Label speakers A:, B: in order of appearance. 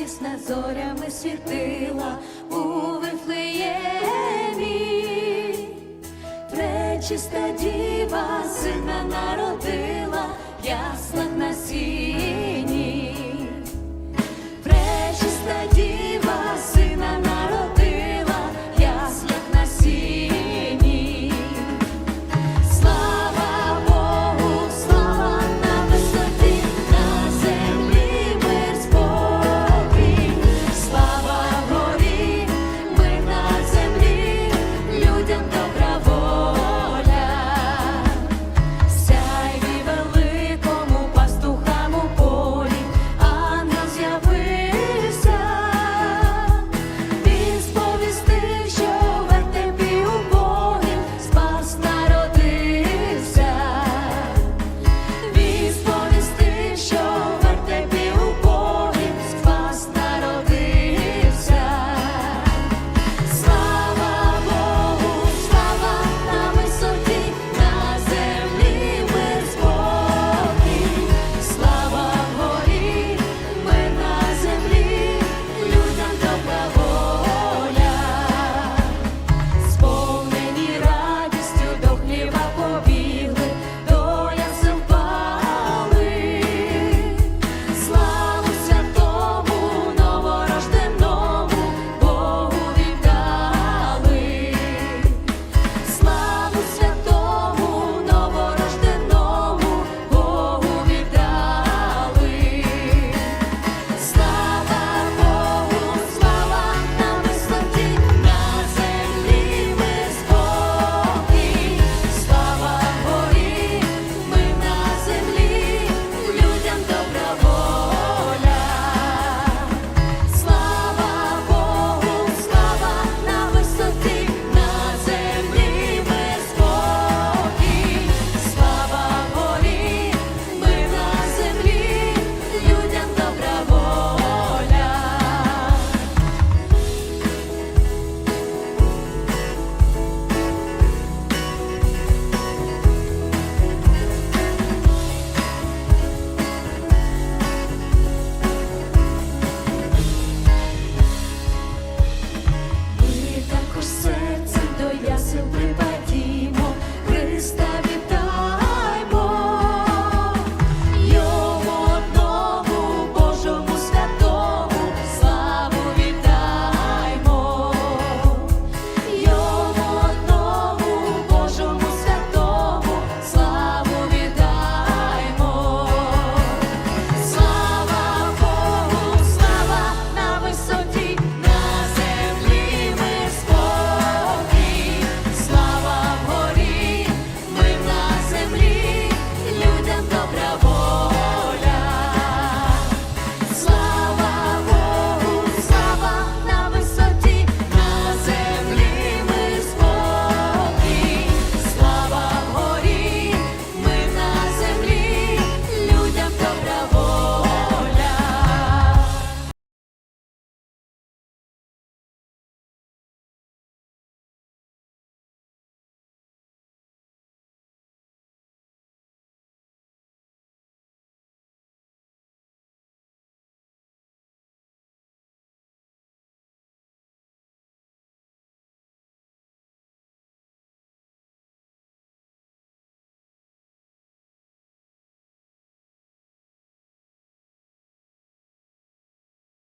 A: радісна зорями світила у Вифлеємі. Пречиста діва сина народила, в яслах на сіні.